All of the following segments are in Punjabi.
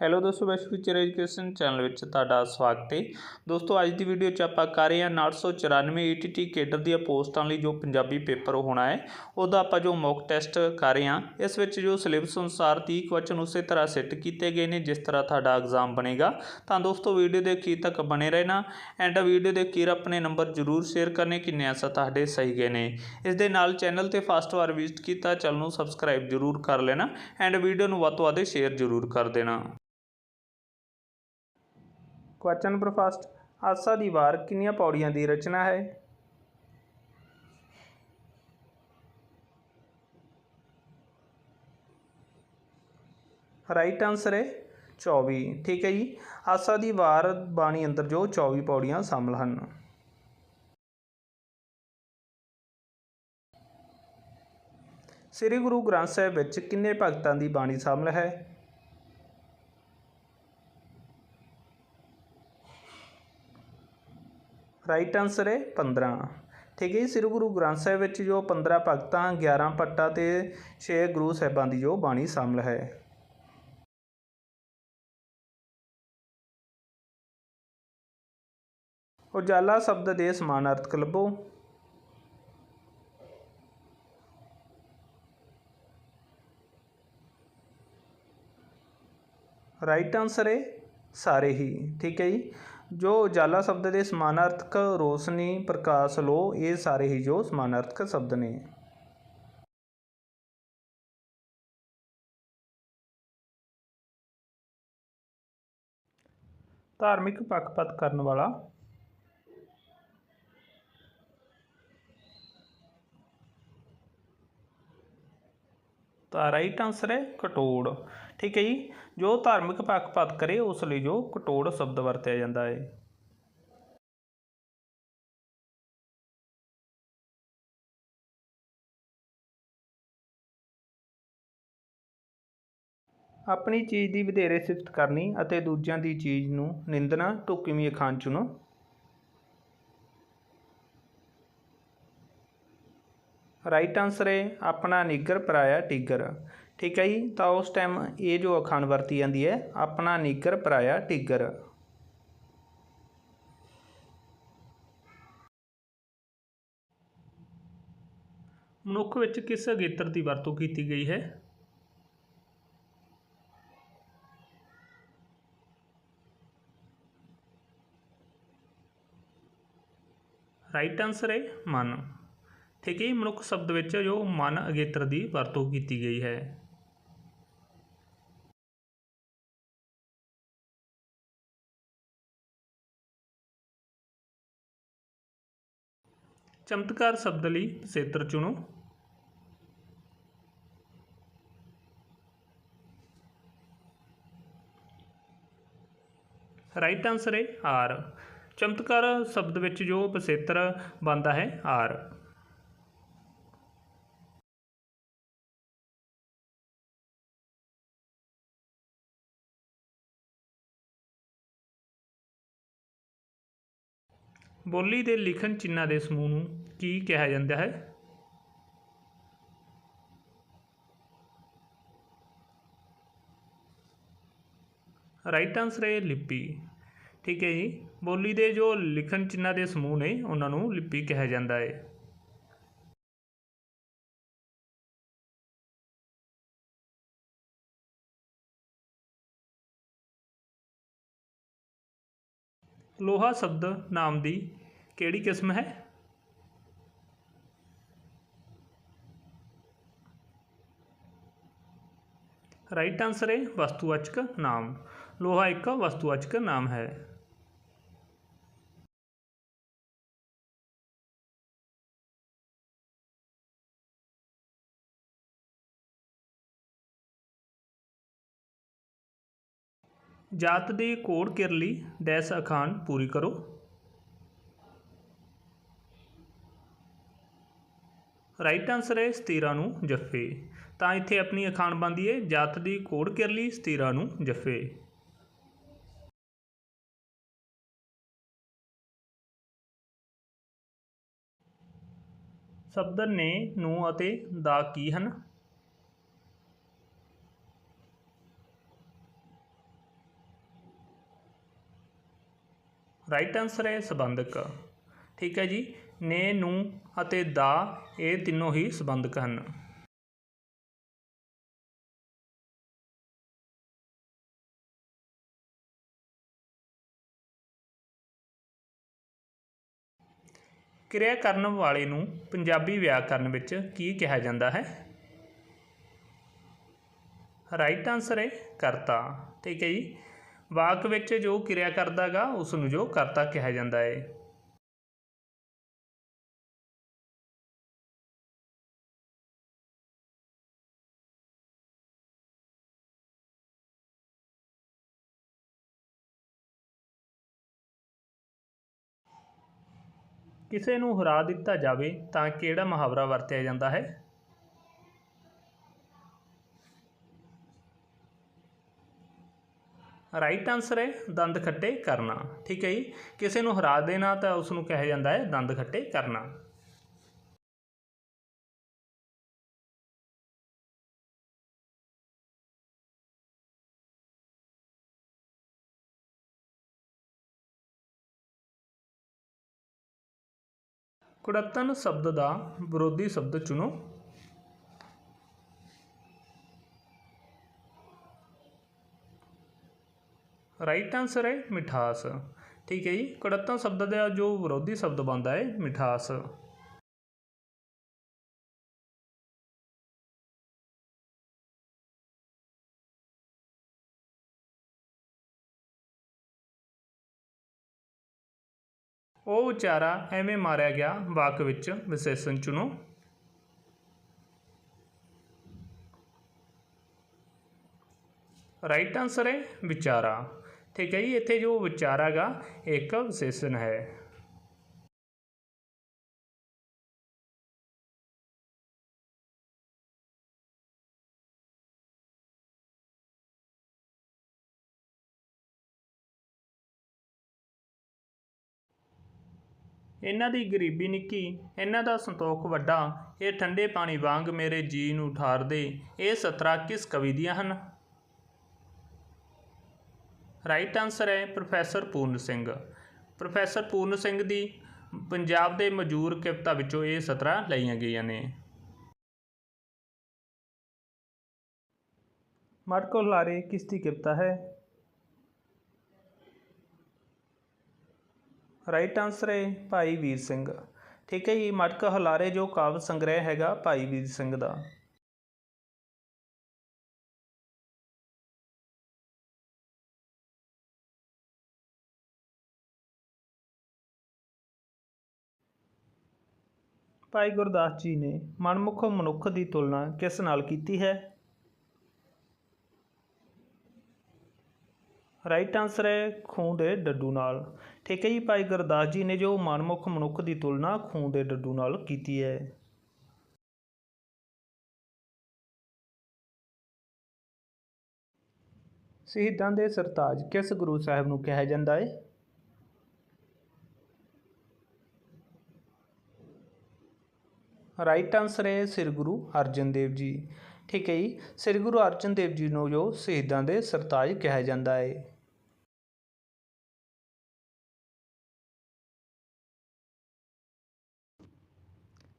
ਹੈਲੋ ਦੋਸਤੋ ਬੈਸਟ ਫਿਊਚਰ ਐਜੂਕੇਸ਼ਨ ਚੈਨਲ ਵਿੱਚ ਤੁਹਾਡਾ ਸਵਾਗਤ ਹੈ। ਦੋਸਤੋ, ਅੱਜ ਦੀ ਵੀਡੀਓ 'ਚ ਆਪਾਂ ਕਰ ਰਹੇ ਹਾਂ 994 ETT ਕੇਡਰ ਦੀਆਂ ਪੋਸਟਾਂ ਲਈ ਜੋ ਪੰਜਾਬੀ ਪੇਪਰ ਹੋਣਾ ਹੈ, ਉਹਦਾ ਆਪਾਂ ਜੋ ਮੌਕ ਟੈਸਟ ਕਰ ਰਹੇ ਹਾਂ, ਇਸ ਵਿੱਚ ਜੋ ਸਿਲੇਬਸ ਅਨੁਸਾਰ 30 ਕੁਐਸਚਨ ਉਸੇ ਤਰ੍ਹਾਂ ਸੈੱਟ ਕੀਤੇ ਗਏ ਨੇ, ਜਿਸ ਤਰ੍ਹਾਂ ਤੁਹਾਡਾ ਐਗਜ਼ਾਮ ਬਣੇਗਾ। ਤਾਂ ਦੋਸਤੋ ਵੀਡੀਓ ਦੇ ਅਖੀਰ ਤੱਕ ਬਣੇ ਰਹਿਣਾ ਐਂਡ ਵੀਡੀਓ ਦੇ ਅਖੀਰ ਆਪਣੇ ਨੰਬਰ ਜ਼ਰੂਰ ਸ਼ੇਅਰ ਕਰਨੇ, ਕਿੰਨੇ ਆਂਸਰ ਤੁਹਾਡੇ ਸਹੀ ਗਏ ਨੇ। ਇਸ ਦੇ ਨਾਲ ਚੈਨਲ ਤੇ ਫਸਟ ਵਾਰ ਵਿਜ਼ਿਟ ਕੀਤਾ, ਚੈਨਲ ਨੂੰ ਸਬਸਕ੍ਰਾਈਬ ਜ਼ਰੂਰ ਕਰ ਲੈਣਾ ਐਂਡ ਵੀਡੀਓ ਨੂੰ ਵੱਧ ਤੋਂ ਵੱਧ ਸ਼ੇਅਰ ਜ਼ਰੂਰ ਕਰ ਦੇਣਾ। Question number first Asa di Var ਕਿੰਨੀਆਂ ਪੌੜੀਆਂ ਦੀ ਰਚਨਾ ਹੈ? ਰਾਈਟ ਆਨਸਰ ਹੈ 24 ਠੀਕ ਹੈ ਜੀ। ਆਸਾ ਦੀ ਵਾਰ ਬਾਣੀ ਅੰਦਰ ਜੋ 24 ਪੌੜੀਆਂ ਸ਼ਾਮਲ ਹਨ। ਸ੍ਰੀ ਗੁਰੂ ਗ੍ਰੰਥ ਸਾਹਿਬ ਵਿੱਚ ਕਿੰਨੇ ਭਗਤਾਂ ਦੀ ਬਾਣੀ ਸ਼ਾਮਲ ਹੈ? ਰਾਈਟ ਆਨਸਰ ਹੈ 15 ਠੀਕ ਹੈ ਜੀ, ਸ੍ਰੀ ਗੁਰੂ ਗ੍ਰੰਥ ਸਾਹਿਬ ਵਿੱਚ ਜੋ 15 ਭਗਤਾਂ 11 ਪੱਟਾ ਤੇ 6 ਗੁਰੂ ਸਾਹਿਬਾਂ ਦੀ ਜੋ ਬਾਣੀ ਸ਼ਾਮਲ ਹੈ। ਉਜਾਲਾ ਸ਼ਬਦ ਦੇ ਸਮਾਨ ਸਮਾਨਾਰਥਕ ਲੱਭੋ ਰਾਈਟ ਆਨਸਰ ਹੈ ਸਾਰੇ ਹੀ। ਠੀਕ ਹੈ ਜੀ। ਜੋ ਉਜਾਲਾ ਸ਼ਬਦ ਦੇ ਸਮਾਨਾਰਥਕ ਰੋਸ਼ਨੀ, ਪ੍ਰਕਾਸ਼ ਲੋ ਇਹ ਸਾਰੇ ਹੀ ਜੋ ਸਮਾਨਾਰਥਕ ਸ਼ਬਦ ਨੇ। ਧਾਰਮਿਕ ਪੱਖਪਾਤ ਕਰਨ ਵਾਲਾ। ਤਾਂ ਰਾਈਟ ਆਨਸਰ ਹੈ ਕਟੋੜ। ਠੀਕ ਹੈ ਜੀ। ਜੋ ਧਾਰਮਿਕ ਪੱਖਪਾਤ ਕਰੇ, ਉਸ ਲਈ ਜੋ ਕਟੋੜ ਸ਼ਬਦ ਵਰਤਿਆ ਜਾਂਦਾ ਹੈ। ਆਪਣੀ ਚੀਜ਼ ਦੀ ਵਧੇਰੇ ਸਿਫਤ ਕਰਨੀ ਅਤੇ ਦੂਜਿਆਂ ਦੀ ਚੀਜ਼ ਨੂੰ ਨਿੰਦਣਾ ਢੁਕਵੀਂ ਅਖਾਣ ਚੁਣੋ। ਰਾਈਟ ਆਨਸਰ ਹੈ, ਆਪਣਾ ਨਿੱਗਰ ਪਰਾਇਆ ਟਿੱਗਰ। ਠੀਕ ਹੈ ਜੀ? ਤਾਂ ਉਸ ਟਾਈਮ ਇਹ ਜੋ ਅਖਾਣ ਵਰਤੀ ਜਾਂਦੀ ਹੈ, ਆਪਣਾ ਨਿੱਗਰ ਪਰਾਇਆ ਟਿੱਗਰ। ਮਨੁੱਖ ਵਿੱਚ ਕਿਸ ਅਗੇਤਰ ਦੀ ਵਰਤੋਂ ਕੀਤੀ ਗਈ ਹੈ? ਰਾਈਟ ਆਨਸਰ ਹੈ ਮਨ। ਠੀਕ ਹੈ ਜੀ? ਮਨੁੱਖ ਸ਼ਬਦ ਵਿੱਚ ਜੋ ਮਨ ਅਗੇਤਰ ਦੀ ਵਰਤੋਂ ਕੀਤੀ ਗਈ ਹੈ। ਚਮਤਕਾਰ ਸ਼ਬਦ ਲਈ ਪਸੇਤਰ ਚੁਣੋ। ਰਾਈਟ ਆਨਸਰ ਹੈ ਆਰ ਚਮਤਕਾਰ ਸ਼ਬਦ ਵਿੱਚ ਜੋ ਪਸੇਤਰ ਬਣਦਾ ਹੈ ਆਰ ਬੋਲੀ ਦੇ ਲਿਖਣ ਚਿੰਨ੍ਹਾਂ ਦੇ ਸਮੂਹ ਨੂੰ ਕੀ ਕਿਹਾ ਜਾਂਦਾ ਹੈ? ਰਾਈਟ ਆਨਸਰ ਹੈ ਲਿਪੀ। ਠੀਕ ਹੈ ਜੀ। ਬੋਲੀ ਦੇ ਜੋ ਲਿਖਣ ਚਿੰਨ੍ਹਾਂ ਦੇ ਸਮੂਹ ਨੇ, ਉਹਨਾਂ ਨੂੰ ਲਿਪੀ ਕਿਹਾ ਜਾਂਦਾ ਹੈ। ਲੋਹਾ ਸ਼ਬਦ ਨਾਮ ਦੀ ਕਿਹੜੀ ਕਿਸਮ ਹੈ ਰਾਈਟ ਆਨਸਰ ਹੈ ਵਸਤੂਵਾਚਕ ਨਾਮ ਲੋਹਾ ਇੱਕ ਵਸਤੂਵਾਚਕ ਨਾਮ ਹੈ ਜਾਤ ਦੀ ਕੋੜ ਕਿਰਲੀ ਡੈਸ ਅਖਾਣ ਪੂਰੀ ਕਰੋ ਰਾਈਟ ਆਨਸਰ ਹੈ ਸਤੀਰਾ ਨੂੰ ਜੱਫੇ। ਤਾਂ ਇੱਥੇ ਆਪਣੀ ਅਖਾਣ ਬੰਦੀ ਹੈ, ਜੱਤ ਦੀ ਕੋੜ ਕਿਰਲੀ ਸਤੀਰਾ ਨੂੰ ਜੱਫੇ। ਸ਼ਬਦ ਨੇ ਨੂੰ ਅਤੇ ਦਾ ਕੀ ਹਨ? ਰਾਈਟ ਆਨਸਰ ਹੈ ਸੰਬੰਧਕ। ਠੀਕ ਹੈ ਜੀ। ਨੇ, ਨੂੰ ਅਤੇ ਦਾ ਇਹ ਤਿੰਨੋਂ ਹੀ ਸੰਬੰਧਕ ਹਨ। ਕਿਰਿਆ ਕਰਨ ਵਾਲੇ ਨੂੰ ਪੰਜਾਬੀ ਵਿਆਕਰਨ ਵਿੱਚ ਕੀ ਕਿਹਾ ਜਾਂਦਾ ਹੈ? ਰਾਈਟ ਆਨਸਰ ਹੈ ਕਰਤਾ। ਠੀਕ ਹੈ ਜੀ। ਵਾਕ ਵਿੱਚ ਜੋ ਕਿਰਿਆ ਕਰਦਾਗਾ ਉਸ ਨੂੰ ਜੋ ਕਰਤਾ ਕਿਹਾ ਜਾਂਦਾ ਹੈ। ਕਿਸੇ ਨੂੰ ਹਰਾ ਦਿੱਤਾ ਜਾਵੇ ਤਾਂ ਕਿਹੜਾ ਮੁਹਾਵਰਾ ਵਰਤਿਆ ਜਾਂਦਾ ਹੈ? ਰਾਈਟ ਆਨਸਰ ਹੈ ਦੰਦ ਖੱਟੇ ਕਰਨਾ। ਠੀਕ ਹੈ ਜੀ? ਕਿਸੇ ਨੂੰ ਹਰਾ ਦੇਣਾ ਤਾਂ ਉਸ ਨੂੰ ਕਿਹਾ ਜਾਂਦਾ ਹੈ ਦੰਦ ਖੱਟੇ ਕਰਨਾ। ਕੁੜੱਤਨ ਸ਼ਬਦ ਦਾ ਵਿਰੋਧੀ ਸ਼ਬਦ ਚੁਣੋ। ਰਾਈਟ ਆਨਸਰ ਹੈ ਮਿਠਾਸ। ਠੀਕ ਹੈ ਜੀ ਕੁੜੱਤਨ ਸ਼ਬਦ ਦਾ ਜੋ ਵਿਰੋਧੀ ਸ਼ਬਦ ਬਣਦਾ ਹੈ, ਮਿਠਾਸ। ਉਹ ਵਿਚਾਰਾ ਐਵੇਂ ਮਾਰਿਆ ਗਿਆ ਵਾਕ ਵਿੱਚ ਵਿਸ਼ੇਸ਼ਣ ਚੁਣੋ। ਰਾਈਟ ਆਨਸਰ ਹੈ ਵਿਚਾਰਾ। ਠੀਕ ਹੈ ਜੀ, ਇੱਥੇ ਜੋ ਵਿਚਾਰਾ ਗਾ ਇੱਕ ਵਿਸ਼ੇਸ਼ਣ ਹੈ। ਇਹਨਾਂ ਦੀ ਗਰੀਬੀ ਨਿੱਕੀ, ਇਹਨਾਂ ਦਾ ਸੰਤੋਖ ਵੱਡਾ, ਇਹ ਠੰਡੇ ਪਾਣੀ ਵਾਂਗ ਮੇਰੇ ਜੀ ਨੂੰ ਠਾਰਦੇ ਇਹ ਸਤਰਾਂ ਕਿਸ ਕਵੀ ਦੀਆਂ ਹਨ? ਰਾਈਟ ਆਨਸਰ ਹੈ ਪ੍ਰੋਫੈਸਰ ਪੂਰਨ ਸਿੰਘ। ਪ੍ਰੋਫੈਸਰ ਪੂਰਨ ਸਿੰਘ ਦੀ ਪੰਜਾਬ ਦੇ ਮਜ਼ਦੂਰ ਕਵਿਤਾ ਵਿੱਚੋਂ ਇਹ ਸਤਰਾਂ ਲਈਆਂ ਗਈਆਂ ਨੇ। ਮਟਕੋ ਲਾਰੇ ਕਿਸ ਦੀ ਕਵਿਤਾ ਹੈ। ਰਾਈਟ ਆਨਸਰ ਹੈ ਭਾਈ ਵੀਰ ਸਿੰਘ। ਠੀਕ ਹੈ ਜੀ, ਮਟਕ ਹਲਾਰੇ ਜੋ ਕਾਵਿ ਸੰਗ੍ਰਹਿ ਹੈਗਾ ਭਾਈ ਵੀਰ ਸਿੰਘ ਦਾ। ਭਾਈ ਗੁਰਦਾਸ ਜੀ ਨੇ ਮਨਮੁਖ ਮਨੁੱਖ ਦੀ ਤੁਲਨਾ ਕਿਸ ਨਾਲ ਕੀਤੀ ਹੈ? ਰਾਈਟ ਆਨਸਰ ਹੈ ਖੂਨ ਦੇ ਡੱਡੂ ਨਾਲ। ਠੀਕ ਹੈ ਜੀ, ਭਾਈ ਗੁਰਦਾਸ ਜੀ ਨੇ ਜੋ ਮਨਮੁਖ ਮਨੁੱਖ ਦੀ ਤੁਲਨਾ ਖੂਨ ਦੇ ਡੱਡੂ ਨਾਲ ਕੀਤੀ ਹੈ। ਸ਼ਹੀਦਾਂ ਦੇ ਸਰਤਾਜ ਕਿਸ ਗੁਰੂ ਸਾਹਿਬ ਨੂੰ ਕਿਹਾ ਜਾਂਦਾ ਹੈ ਰਾਈਟ ਆਨਸਰ ਹੈ ਸ੍ਰੀ ਗੁਰੂ ਅਰਜਨ ਦੇਵ ਜੀ। ਠੀਕ ਹੈ ਜੀ, ਸ੍ਰੀ ਗੁਰੂ ਅਰਜਨ ਦੇਵ ਜੀ ਨੂੰ ਜੋ ਸ਼ਹੀਦਾਂ ਦੇ ਸਰਤਾਜ ਕਿਹਾ ਜਾਂਦਾ ਹੈ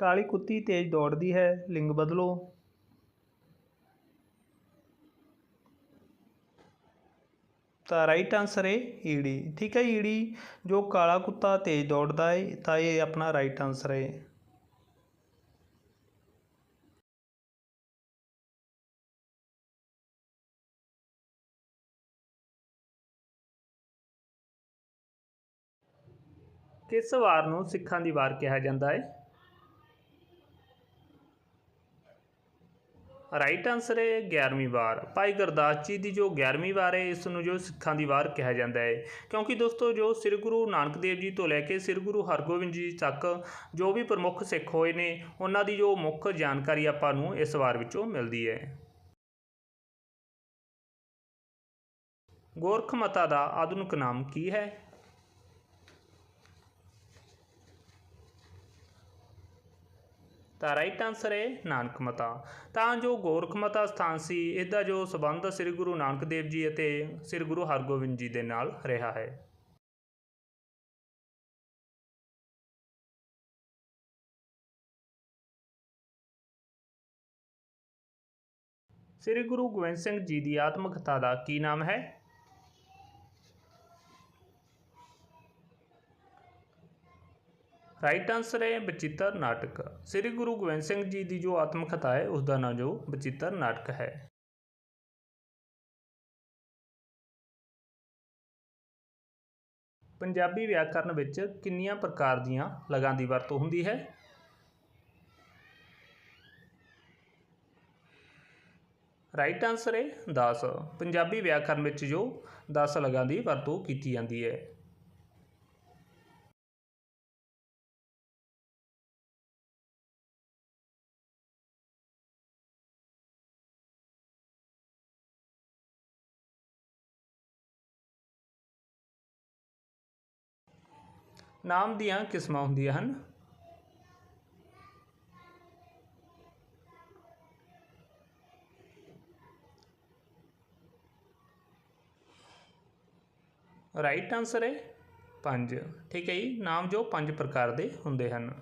ਕਾਲੀ ਕੁੱਤੀ ਤੇਜ਼ ਦੌੜਦੀ ਹੈ, ਲਿੰਗ ਬਦਲੋ। ਤਾਂ ਰਾਈਟ ਆਨਸਰ ਹੈ ਈੜੀ। ਠੀਕ ਹੈ ਈੜੀ, ਜੋ ਕਾਲਾ ਕੁੱਤਾ ਤੇਜ਼ ਦੌੜਦਾ ਹੈ, ਤਾਂ ਇਹ ਆਪਣਾ ਰਾਈਟ ਆਨਸਰ ਹੈ। ਕਿਸ ਵਾਰ ਨੂੰ ਸਿੱਖਾਂ ਦੀ ਵਾਰ ਕਿਹਾ ਜਾਂਦਾ ਹੈ? ਰਾਈਟ ਆਨਸਰ ਹੈ 11ਵੀਂ ਵਾਰ। ਭਾਈ ਗੁਰਦਾਸ ਜੀ ਦੀ ਜੋ 11ਵੀਂ ਵਾਰ ਹੈ, ਇਸ ਨੂੰ ਜੋ ਸਿੱਖਾਂ ਦੀ ਵਾਰ ਕਿਹਾ ਜਾਂਦਾ ਹੈ। ਕਿਉਂਕਿ ਦੋਸਤੋ, ਜੋ ਸ੍ਰੀ ਗੁਰੂ ਨਾਨਕ ਦੇਵ ਜੀ ਤੋਂ ਲੈ ਕੇ ਸ੍ਰੀ ਗੁਰੂ ਹਰਗੋਬਿੰਦ ਜੀ ਤੱਕ ਜੋ ਵੀ ਪ੍ਰਮੁੱਖ ਸਿੱਖ ਹੋਏ ਨੇ, ਉਹਨਾਂ ਦੀ ਜੋ ਮੁੱਖ ਜਾਣਕਾਰੀ ਆਪਾਂ ਨੂੰ ਇਸ ਵਾਰ ਵਿੱਚੋਂ ਮਿਲਦੀ ਹੈ। ਗੋਰਖ ਮਤਾ ਦਾ ਆਧੁਨਿਕ ਨਾਮ ਕੀ ਹੈ? ਤਾਂ ਰਾਈਟ ਆਨਸਰ ਹੈ ਨਾਨਕ ਮਤਾ। ਤਾਂ ਜੋ ਗੋਰਖ ਮਤਾ ਸਥਾਨ ਸੀ, ਇਹਦਾ ਜੋ ਸਬੰਧ ਸ੍ਰੀ ਗੁਰੂ ਨਾਨਕ ਦੇਵ ਜੀ ਅਤੇ ਸ੍ਰੀ ਗੁਰੂ ਹਰਗੋਬਿੰਦ ਜੀ ਦੇ ਨਾਲ ਰਿਹਾ ਹੈ। ਸ੍ਰੀ ਗੁਰੂ ਗੋਬਿੰਦ ਸਿੰਘ ਜੀ ਦੀ ਆਤਮਕਥਾ ਦਾ ਕੀ ਨਾਮ ਹੈ? ਰਾਈਟ ਆਨਸਰ ਹੈ ਬਚਿੱਤਰ ਨਾਟਕ। ਸ੍ਰੀ ਗੁਰੂ ਗੋਬਿੰਦ ਸਿੰਘ ਜੀ ਦੀ ਜੋ ਆਤਮ ਕਥਾ ਹੈ ਉਸ ਦਾ ਨਾਮ ਜੋ ਬਚਿੱਤਰ ਨਾਟਕ ਹੈ। ਪੰਜਾਬੀ ਵਿਆਕਰਨ ਵਿੱਚ ਕਿੰਨੀਆਂ ਪ੍ਰਕਾਰ ਦੀਆਂ ਲਗਾਂ ਦੀ ਵਰਤੋਂ ਹੁੰਦੀ ਹੈ? ਰਾਈਟ ਆਨਸਰ ਹੈ 10 ਪੰਜਾਬੀ ਵਿਆਕਰਨ ਵਿੱਚ ਜੋ 10 ਲਗਾਂ ਦੀ ਵਰਤੋਂ ਕੀਤੀ ਜਾਂਦੀ ਹੈ। ਨਾਮ ਦੀਆਂ ਕਿਸਮਾਂ ਹੁੰਦੀਆਂ ਹਨ। ਰਾਈਟ ਆਨਸਰ ਹੈ 5 ਠੀਕ ਹੈ ਜੀ, ਨਾਮ ਜੋ ਪੰਜ ਪ੍ਰਕਾਰ ਦੇ ਹੁੰਦੇ ਹਨ।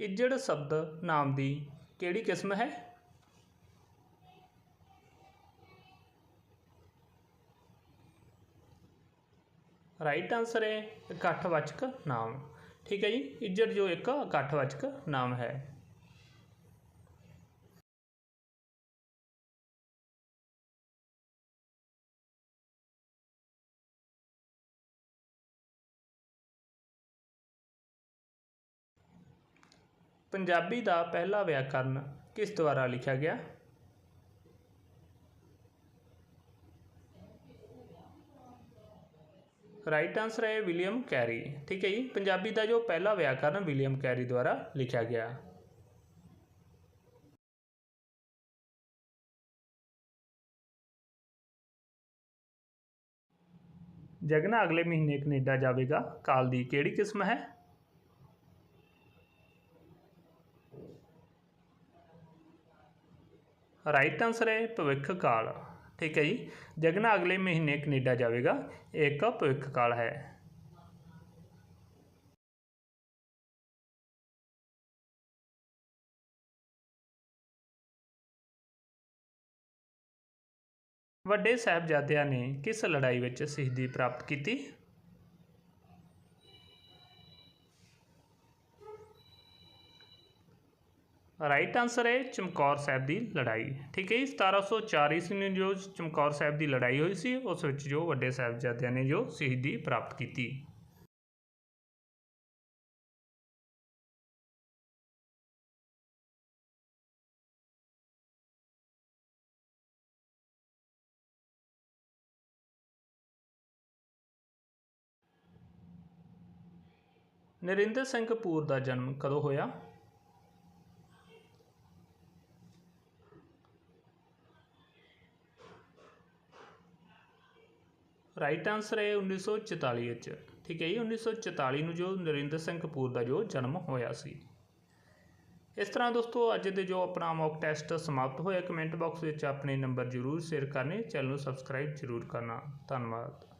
ਇੱਜੜ ਸ਼ਬਦ ਨਾਮ ਦੀ ਕਿਹੜੀ ਕਿਸਮ ਹੈ? ਰਾਈਟ ਆਨਸਰ ਹੈ ਇਕੱਠਵਾਚਕ ਨਾਮ। ਠੀਕ ਹੈ ਜੀ, ਇੱਜੜ ਜੋ ਇੱਕ ਇਕੱਠਵਾਚਕ ਨਾਮ ਹੈ। ਪੰਜਾਬੀ ਦਾ ਪਹਿਲਾ ਵਿਆਕਰਨ ਕਿਸ ਦੁਆਰਾ ਲਿਖਿਆ ਗਿਆ? ਰਾਈਟ ਆਨਸਰ ਹੈ ਵਿਲੀਅਮ ਕੈਰੀ ਠੀਕ ਹੈ ਜੀ? ਪੰਜਾਬੀ ਦਾ ਜੋ ਪਹਿਲਾ ਵਿਆਕਰਨ ਵਿਲੀਅਮ ਕੈਰੀ ਦੁਆਰਾ ਲਿਖਿਆ ਗਿਆ। ਜਗਨਾ, ਅਗਲੇ ਮਹੀਨੇ ਕੈਨੇਡਾ ਜਾਵੇਗਾ। ਕਾਲ ਦੀ ਕਿਹੜੀ ਕਿਸਮ ਹੈ? ਰਾਈਟ ਆਨਸਰ ਹੈ ਭਵਿੱਖ ਕਾਲ। ਠੀਕ ਹੈ ਜੀ। ਜਗਨਾ ਅਗਲੇ ਮਹੀਨੇ ਕੈਨੇਡਾ ਜਾਵੇਗਾ। ਇੱਕ ਭਵਿੱਖ ਕਾਲ ਹੈ। ਵੱਡੇ ਸਾਹਿਬਜ਼ਾਦਿਆਂ ਨੇ ਕਿਸ ਲੜਾਈ ਵਿੱਚ ਸ਼ਹੀਦੀ ਪ੍ਰਾਪਤ ਕੀਤੀ? ਰਾਈਟ ਆਨਸਰ ਹੈ ਚਮਕੌਰ ਸਾਹਿਬ ਦੀ ਲੜਾਈ। ਠੀਕ ਹੈ ਜੀ 1704 ਈਸਵੀ ਨੂੰ ਜੋ ਚਮਕੌਰ ਸਾਹਿਬ ਦੀ ਲੜਾਈ ਹੋਈ ਸੀ, ਉਸ ਵਿੱਚ ਜੋ ਵੱਡੇ ਸਾਹਿਬਜ਼ਾਦਿਆਂ ਨੇ ਜੋ ਸ਼ਹੀਦੀ ਪ੍ਰਾਪਤ ਕੀਤੀ। ਨਰਿੰਦਰ ਸਿੰਘ ਕਪੂਰ ਦਾ ਜਨਮ ਕਦੋਂ ਹੋਇਆ? ਰਾਈਟ ਆਨਸਰ ਹੈ 1944 ਵਿੱਚ। ਠੀਕ ਹੈ ਜੀ 1944 ਨੂੰ ਜੋ ਨਰਿੰਦਰ ਸਿੰਘ ਕਪੂਰ ਦਾ ਜੋ ਜਨਮ ਹੋਇਆ ਸੀ। ਇਸ ਤਰ੍ਹਾਂ ਦੋਸਤੋ, ਅੱਜ ਦੇ ਜੋ ਆਪਣਾ ਮੌਕ ਟੈਸਟ ਸਮਾਪਤ ਹੋਇਆ ਕਮੈਂਟ ਬਾਕਸ ਵਿੱਚ ਆਪਣੇ ਨੰਬਰ ਜ਼ਰੂਰ ਸ਼ੇਅਰ ਕਰਨੇ, ਚੈਨਲ ਨੂੰ ਸਬਸਕ੍ਰਾਈਬ ਜ਼ਰੂਰ ਕਰਨਾ। ਧੰਨਵਾਦ।